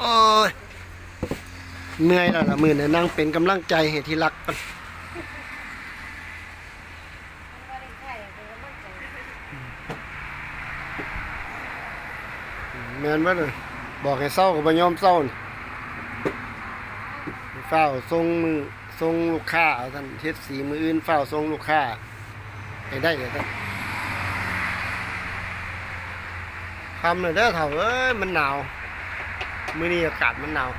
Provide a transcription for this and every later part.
โอ้ยเหนื่อยแล้วละมือเนี่ยนั่งเป็นกำลังใจให้ที่รักกันแมนว่าเลยบอกให้เศร้าก็บ่ยอมเศร้านี่เฝ้าส่งมือส่งลูกค้าเอาท่านเฮ็ดสีมืออื่นเฝ้าส่งลูกค้าให้ได้เลยท่าน ทำเลยเด้เถ่าเอ้ยมันหนาว มื้อนี้อากาศมันหนาว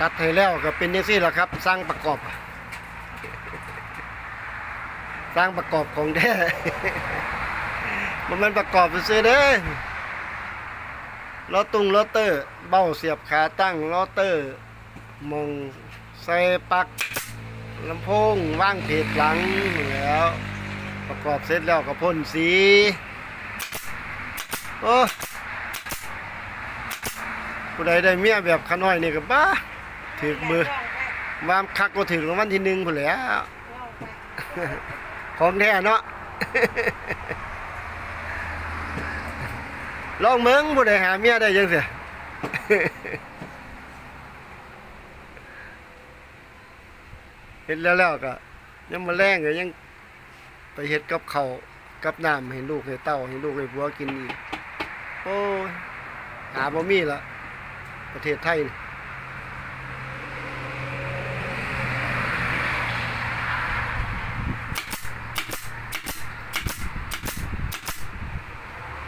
ตัดให้แล้วก็เป็นยังซี่แหละครับ สร้างประกอบ สร้างประกอบของแท้มันมันประกอบซื้อๆเด้อ ล้อตุงล้อเตอร์ เบ้าเสียบขาตั้งล้อเตอร์มองใส่ปลักลำโพงว่างเพจหลังแล้ว ประกอบเสร็จแล้วก็พ่นสีโอ้ผู้ใดได้เมียแบบขน้อยนี่ก็บ้าถือมือวามคักก็ถึงรางวัลที่หนึ่งพุ่นแหล้ว ของแท้เนาะ ลองเมืองผู้ใดหาเมียได้ยังเสียเห็นแล้วแล้วก็ยังมาแรงก็ยังไปเห็ดกับเขากับน้ำเห็นลูกเห้เต้าเห็นลูกเห้ผัวกินอีกโอ้หาบ่มีละประเทศไทยนี่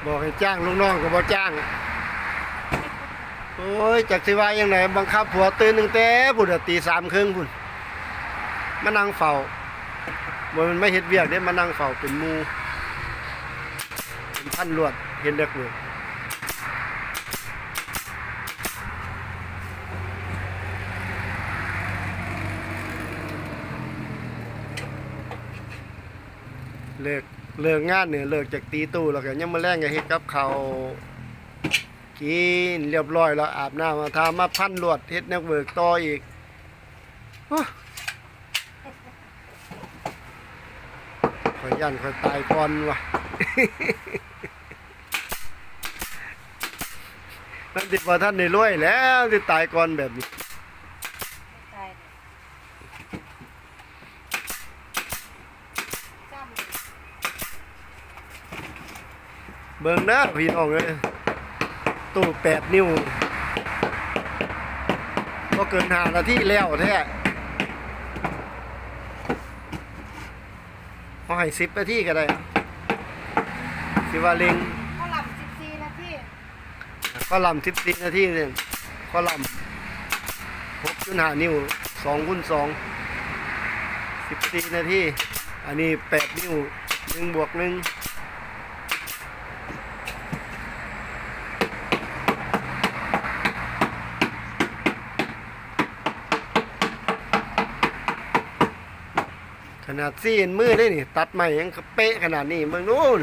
บอกให้จ้างลูกน้องก็บ่จ้าง โอ้ยจากสิวายังไงบังคับผัวตื่นตั้งแต่พุ่นตีสามครึ่งพุ่นมานั่งเฝ้าบ่มันไม่เฮ็ดเวียกเด้มานั่งเฝ้าเป็นมูเป็นพันลวดเห็นเด็กเลยเลิก เลิกงานเนี่ยเลิกจากตีตู้แล้วก็ยังมาแรงก็เฮ็ดกับเขากินเรียบร้อยแล้วอาบน้ำมาทามาพันลวดเฮ็ดนักเวิร์กต่ออีกโอ้ขอยยันขอยตายก่อนวะนั่นติดว่าท่านในรวยแล้วที่ตายก่อนแบบนี้ เบิ่งนะพี่น้องเอ้ยตู้แปดนิ้วก็เกินหานาทีแล้วแท้เอาให้สิบนาทีก็ได้อะสิว่าเล็งเขาหลับ14นาทีข้อลำสิบสี่นาทีเนี่ยข้อลำหกจุดห้านิ้วสองคูณสองสิบสี่นาทีอันนี้แปดนิ้วหนึ่งบวกหนึ่ง ขนาดซีนมือได้นี่ ตัดใหม่ยังเป๊ะขนาดนี้เมืองนู้น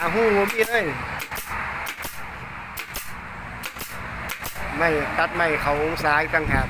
อาหูผมมีเลยไม่ตัดไม่เขาองศาอีกต่างหาก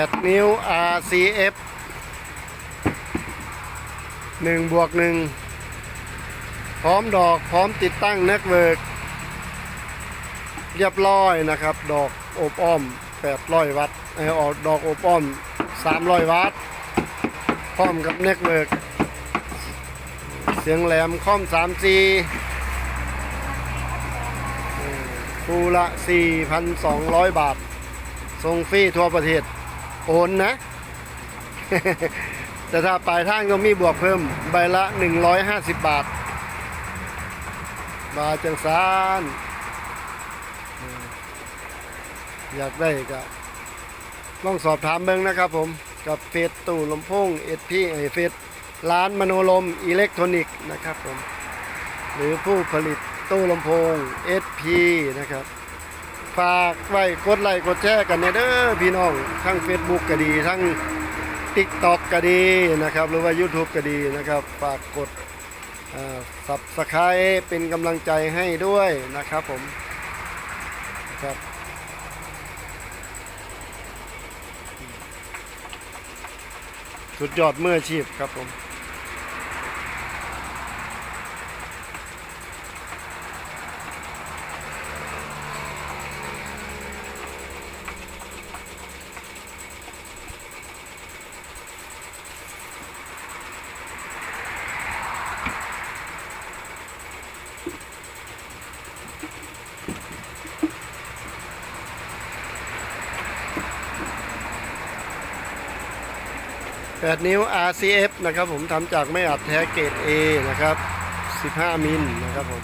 แปดนิ้ว RCF หนึ่งบวกหนึ่งพร้อมดอกพร้อมติดตั้งเน็ตเวิร์กเรียบร้อยนะครับ ดอกอบอ้อม 800 วัตต์เออออกดอกอบอ้อม 300 วัตต์พร้อมกับเน็ตเวิร์กเสียงแหลมคอมสามซีคูละ 4,200 บาทส่งฟรีทั่วประเทศ โอนนะ แต่ถ้าปลายทางก็มีบวกเพิ่มใบละ 150 บาท บาทจังสานอยากได้ก็ลองสอบถามเบิ่งนะครับผมกับเฟซตู้ลำโพงเอสพีเฟซร้านมโนลมอิเล็กทรอนิกส์นะครับผม หรือผู้ผลิตตู้ลำโพง SP นะครับ ฝากไว้กดไลค์กดแชร์กันเนเด้อพี่น้องทั้ง Facebook ก็ดีทั้ง TikTok ก็ดีนะครับ หรือว่า YouTube ก็ดีนะครับ ฝากกดสับสไครเป็นกำลังใจให้ด้วยนะครับผมครับสุดยอดเมื่ออาชีพครับผม 8 นิ้ว RCF นะครับผมทำจากไม่อัดแท้เกรด A นะครับ 15 มิลนะครับผม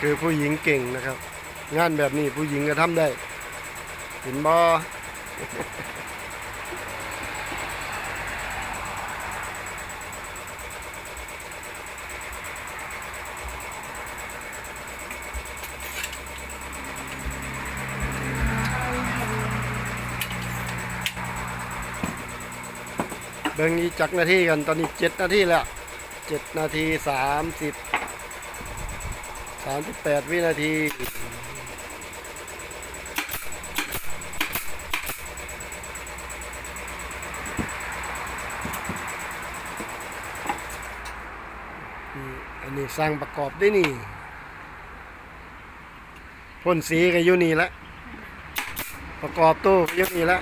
คือผู้หญิงเก่งนะครับ งานแบบนี้ผู้หญิงก็ทำได้ เห็นบอเบิ่งนี้จักนาทีกันตอนนี้เจ็ดนาทีแล้วเจ็ดนาทีสามสิบามสิบแปดวินาทีอันนี้สร้างประกอบได้นี่พ่นสีก็อยู่นี่ละประกอบตู้ก็อยู่นี่ละ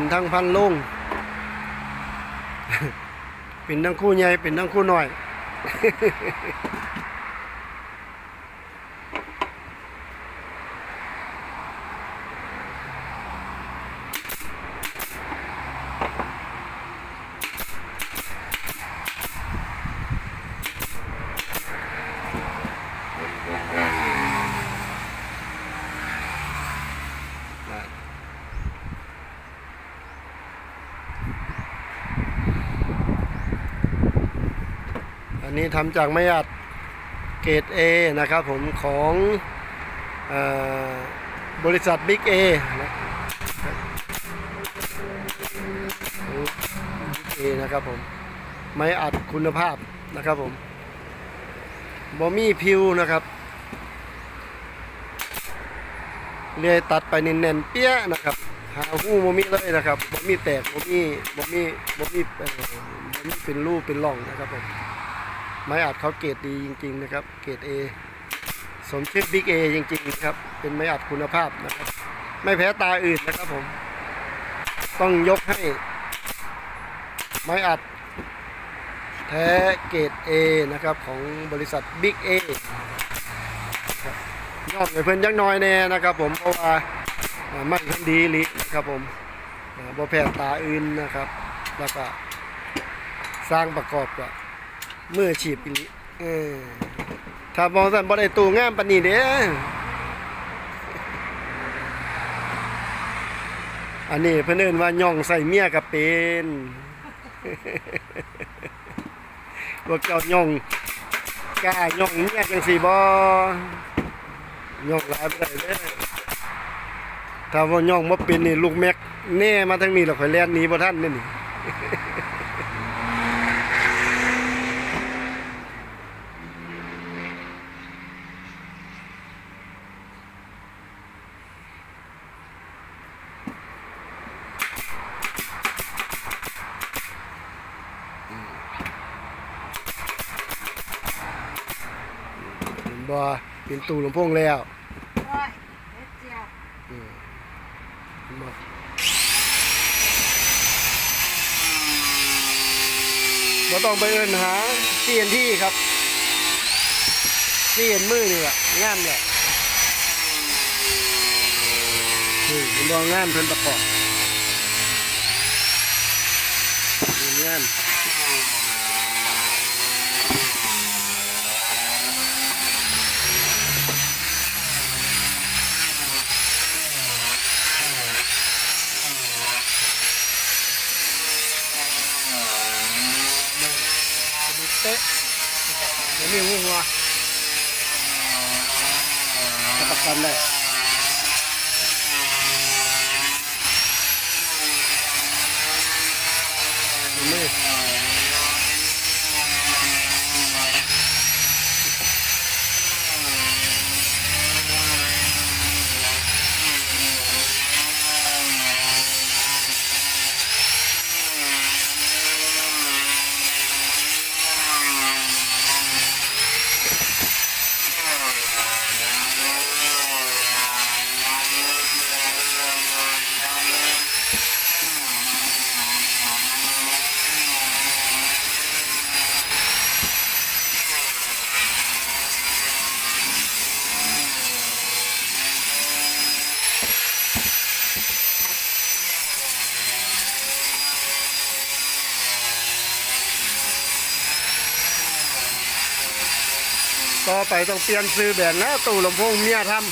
เป็นทั้งพันลุงเป็นทั้งคู่ใหญ่เป็นทั้งคู่น้อย อันนี้ทำจากไม้อัดเกรด A นะครับผมของอบริษัท Big A นะเอนะครับผมไม้อัดคุณภาพนะครับผมบอมี่พิวนะครับเลื่อยตัดไปเน้นๆเปี้ยนะครับ หาหูบอมี่เลยนะครับบอมี่แตกบอมี่บอมี่บอมี่บอมี่เป็นรูปเป็นร่องนะครับผม ไม้อัดเขาเกรดดีจริง ๆ นะครับ เกรด A สมชื่อบิ๊กเอจริง ๆ ครับ เป็นไม้อัดคุณภาพนะครับ ไม่แพ้ตาอื่นนะครับผม ต้องยกให้ ไม้อัด แท้เกรด A นะครับ ของบริษัท Big A ครับยอดเพิ่นยักหน้อยแน่นะครับ ผมเพราะว่าอ่ามันเพิ่นดีลินะครับผมบ่แพ้ตาอื่นนะครับ แล้วก็สร้างประกอบกับ มืออาชีพอีหลิเออถ้ามองสันบ่ได้ตูงามปานนี้เด้ออันนี้เพิ่นเอิ้นว่าย่องใส่เมียก็เป็นพวกเจ้าย่องกล้าย่องเมียจังสี่บ่ย่องหลายบ่ได้เด้อถ้าว่าย่องบ่เป็นนี่ลูกแม็กแน่มาทางนี้แล้วข่อยแล่นหนีบ่ทันนี่นี่ บอเป็นตูหลวงพ่งแล้วเราต้องไปเอื้นหาเสียนที่ครับเสียนมือนี่แหละงามเลยนี่ผลองงามเพิ่นประกอบงาม ดู เตะเดี๋ยวมีหัวจะประกันได้มือ ไปต้องเปลี่ยนซื้อแบบนะตู้ลำโพงเมียทำ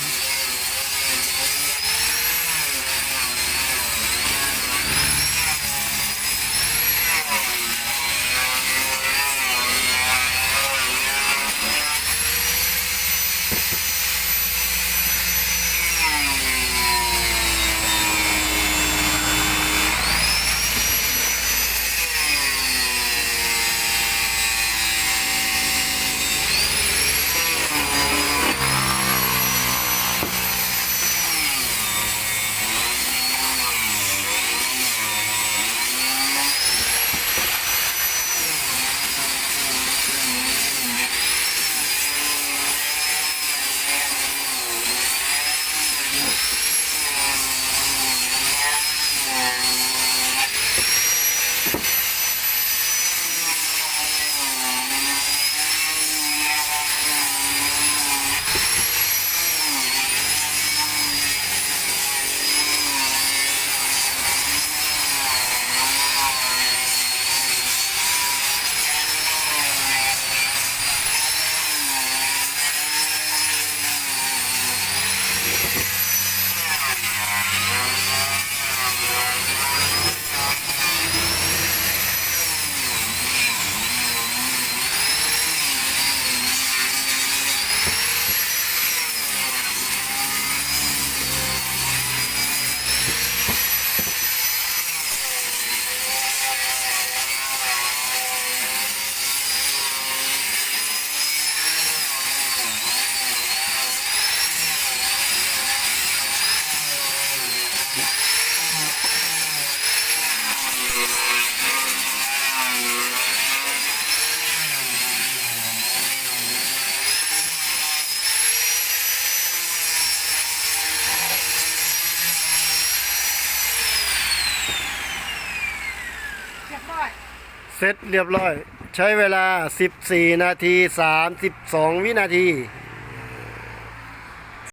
เสร็จเรียบร้อย ใช้เวลา 14 นาที 32 วินาที